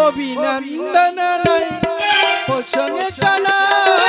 অভিনন্দন নাই প্রসঙ্গে সানাই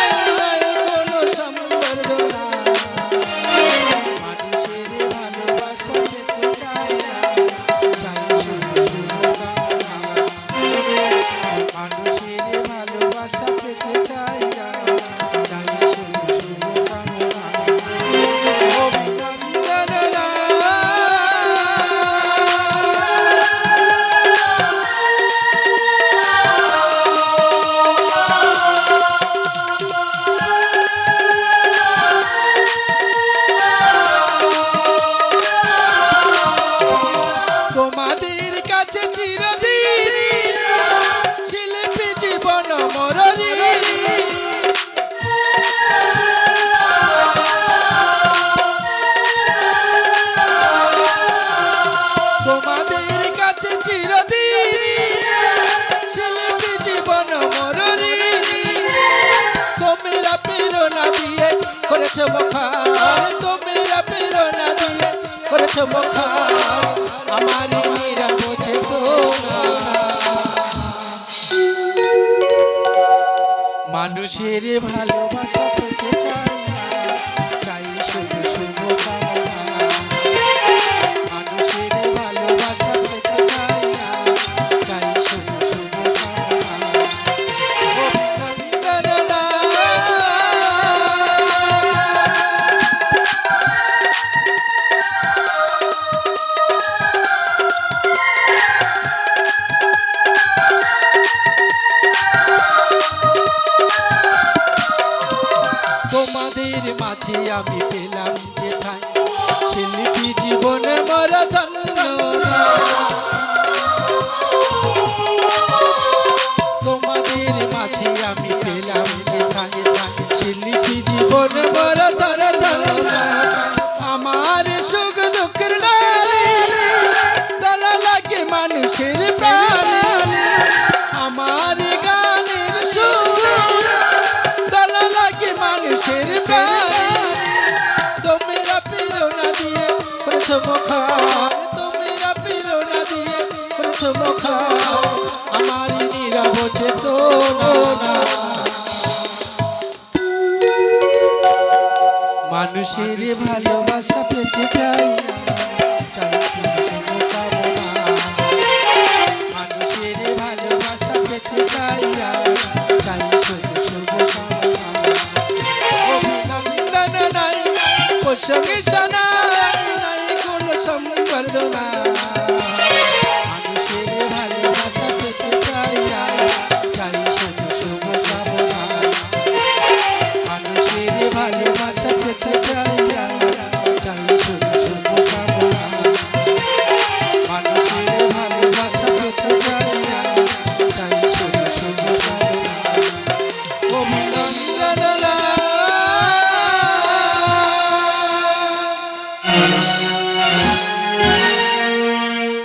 প্রেরণা দিয়ে তো মুখার। পেরো প্রেরণা দিয়ে করেছে মুখার। আমার নীরব চেতনা। মানুষের ভালোবাসা পেতে চাই মাঝে আমি পেলাম যে ঠাই শিল্পী জীবনে মর ধন্য। তোমাদের মাঝে আমি পেলাম যে ঠাই শিল্পী জীবনে মর মুখার তোমরা প্রেরণা দিয়ে করেছ মুখার আমার নীরব চেতনা মানুষের ভালোবাসা পেতে চাই না। মানুষের ভালোবাসা পেতে চাই না, চাই শুধু শুভকামনা। অভিনন্দন নাই প্রসঙ্গে somebody don't know.